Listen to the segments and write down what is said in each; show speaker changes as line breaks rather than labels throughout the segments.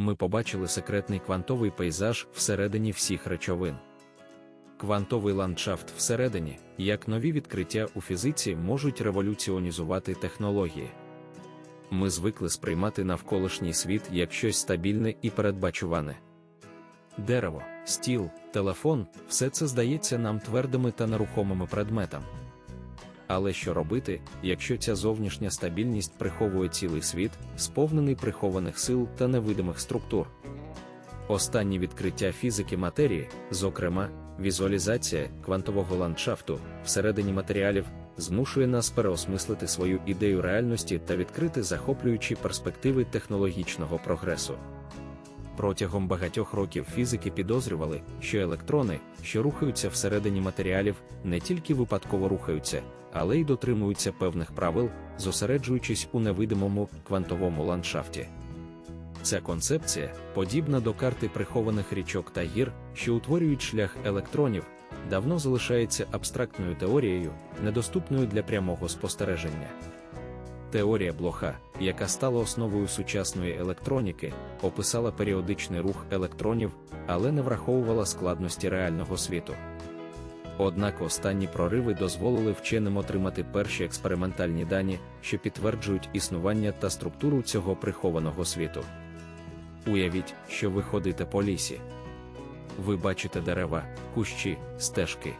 ми побачили секретний квантовий пейзаж всередині всіх речовин. Квантовий ландшафт всередині, як нові відкриття у фізиці, можуть революціонізувати технології. Ми звикли сприймати навколишній світ як щось стабільне і передбачуване. Дерево, стіл, телефон все це здається нам твердими та нерухомими предметами. Але що робити, якщо ця зовнішня стабільність приховує цілий світ, сповнений прихованих сил та невидимих структур? Останні відкриття фізики матерії, зокрема, візуалізація квантового ландшафту всередині матеріалів, змушує нас переосмислити свою ідею реальності та відкрити захоплюючі перспективи технологічного прогресу. Протягом багатьох років фізики підозрювали, що електрони, що рухаються всередині матеріалів, не тільки випадково рухаються, але й дотримуються певних правил, зосереджуючись у невидимому квантовому ландшафті. Ця концепція, подібна до карти прихованих річок та гір, що утворюють шлях електронів, давно залишається абстрактною теорією, недоступною для прямого спостереження. Теорія блоха, яка стала основою сучасної електроніки, описала періодичний рух електронів, але не враховувала складності реального світу. Однак останні прориви дозволили вченим отримати перші експериментальні дані, що підтверджують існування та структуру цього прихованого світу. Уявіть, що ви ходите по лісі. Ви бачите дерева, кущі, стежки.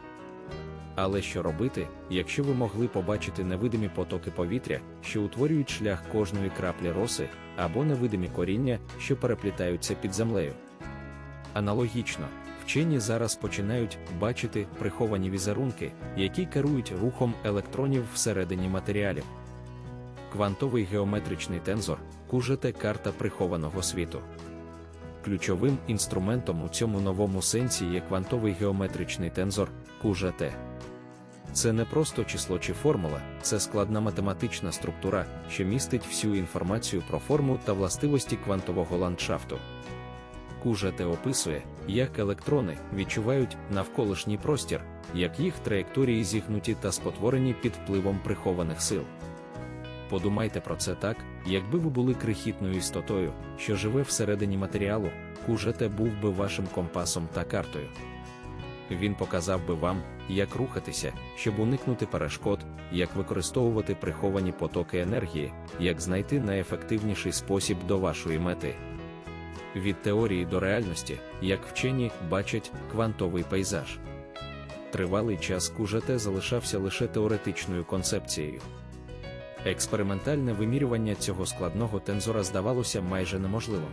Але що робити, якщо ви могли побачити невидимі потоки повітря, що утворюють шлях кожної краплі роси, або невидимі коріння, що переплітаються під землею? Аналогічно, вчені зараз починають бачити приховані візерунки, які керують рухом електронів всередині матеріалів. Квантовий геометричний тензор кужете карта прихованого світу. Ключовим інструментом у цьому новому сенсі є квантовий геометричний тензор QGT. Це не просто число чи формула, це складна математична структура, що містить всю інформацію про форму та властивості квантового ландшафту. QGT описує, як електрони відчувають навколишній простір, як їх траєкторії зігнуті та спотворені під впливом прихованих сил. Подумайте про це так, якби ви були крихітною істотою, що живе всередині матеріалу, QGT був би вашим компасом та картою. Він показав би вам, як рухатися, щоб уникнути перешкод, як використовувати приховані потоки енергії, як знайти найефективніший спосіб до вашої мети. Від теорії до реальності, як вчені бачать квантовий пейзаж. Тривалий час КУЖТ залишався лише теоретичною концепцією. Експериментальне вимірювання цього складного тензора здавалося майже неможливим.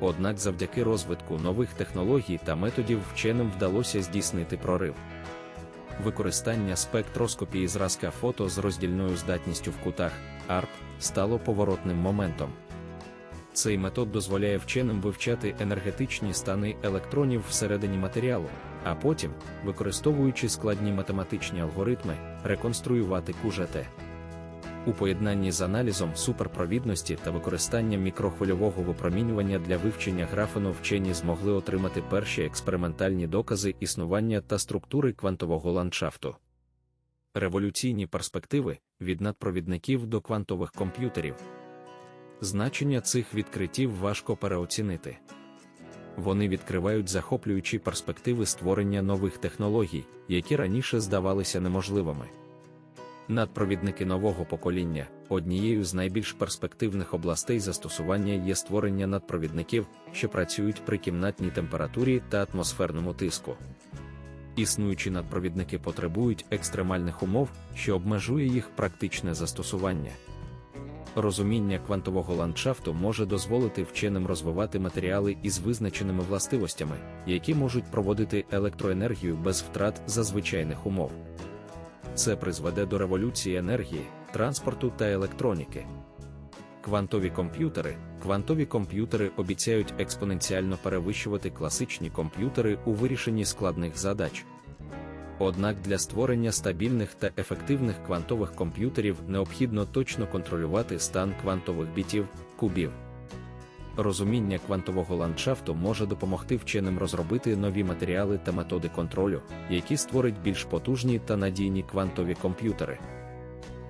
Однак завдяки розвитку нових технологій та методів вченим вдалося здійснити прорив. Використання спектроскопії зразка фото з роздільною здатністю в кутах ARP стало поворотним моментом. Цей метод дозволяє вченим вивчати енергетичні стани електронів всередині матеріалу, а потім, використовуючи складні математичні алгоритми, реконструювати QGT. У поєднанні з аналізом суперпровідності та використанням мікрохвильового випромінювання для вивчення графену вчені змогли отримати перші експериментальні докази існування та структури квантового ландшафту. Революційні перспективи від надпровідників до квантових комп'ютерів. Значення цих відкриттів важко переоцінити. Вони відкривають захоплюючі перспективи створення нових технологій, які раніше здавалися неможливими. Надпровідники нового покоління однією з найбільш перспективних областей застосування є створення надпровідників, що працюють при кімнатній температурі та атмосферному тиску. Існуючі надпровідники потребують екстремальних умов, що обмежує їх практичне застосування. Розуміння квантового ландшафту може дозволити вченим розвивати матеріали із визначеними властивостями, які можуть проводити електроенергію без втрат за звичайних умов. Це призведе до революції енергії, транспорту та електроніки. Квантові комп'ютери Квантові комп'ютери обіцяють експоненціально перевищувати класичні комп'ютери у вирішенні складних задач. Однак для створення стабільних та ефективних квантових комп'ютерів необхідно точно контролювати стан квантових бітів, кубів. Розуміння квантового ландшафту може допомогти вченим розробити нові матеріали та методи контролю, які створять більш потужні та надійні квантові комп'ютери.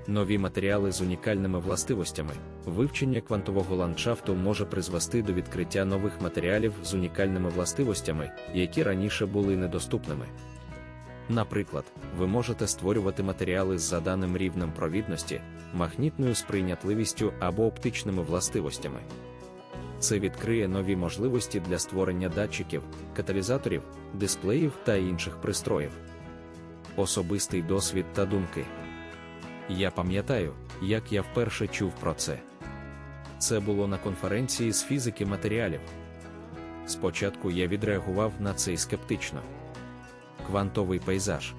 Нові матеріали з унікальними властивостями, вивчення квантового ландшафту може призвести до відкриття нових матеріалів з унікальними властивостями, які раніше були недоступними. Наприклад, ви можете створювати матеріали з заданим рівнем провідності, магнітною сприйнятливістю або оптичними властивостями. Це відкриє нові можливості для створення датчиків, каталізаторів, дисплеїв та інших пристроїв. Особистий досвід та думки. Я пам'ятаю, як я вперше чув про це. Це було на конференції з фізики матеріалів. Спочатку я відреагував на це скептично. Квантовий пейзаж.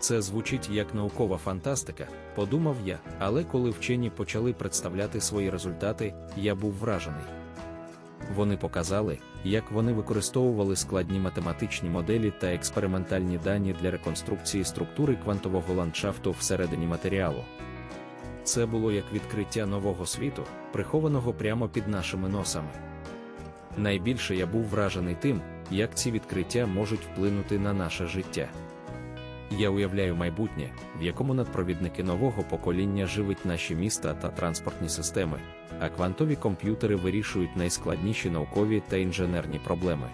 Це звучить як наукова фантастика, подумав я, але коли вчені почали представляти свої результати, я був вражений. Вони показали, як вони використовували складні математичні моделі та експериментальні дані для реконструкції структури квантового ландшафту всередині матеріалу. Це було як відкриття нового світу, прихованого прямо під нашими носами. Найбільше я був вражений тим, як ці відкриття можуть вплинути на наше життя. Я уявляю майбутнє, в якому надпровідники нового покоління живуть наші міста та транспортні системи, а квантові комп'ютери вирішують найскладніші наукові та інженерні проблеми.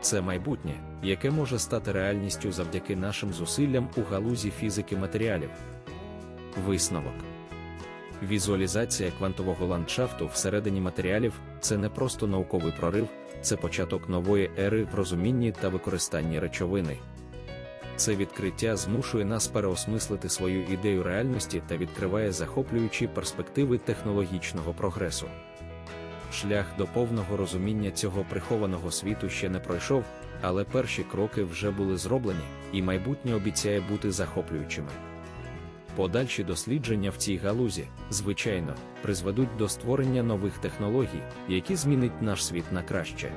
Це майбутнє, яке може стати реальністю завдяки нашим зусиллям у галузі фізики матеріалів. Висновок Візуалізація квантового ландшафту всередині матеріалів це не просто науковий прорив, це початок нової ери в розумінні та використанні речовини. Це відкриття змушує нас переосмислити свою ідею реальності та відкриває захоплюючі перспективи технологічного прогресу. Шлях до повного розуміння цього прихованого світу ще не пройшов, але перші кроки вже були зроблені, і майбутнє обіцяє бути захоплюючими. Подальші дослідження в цій галузі, звичайно, призведуть до створення нових технологій, які змінять наш світ на краще.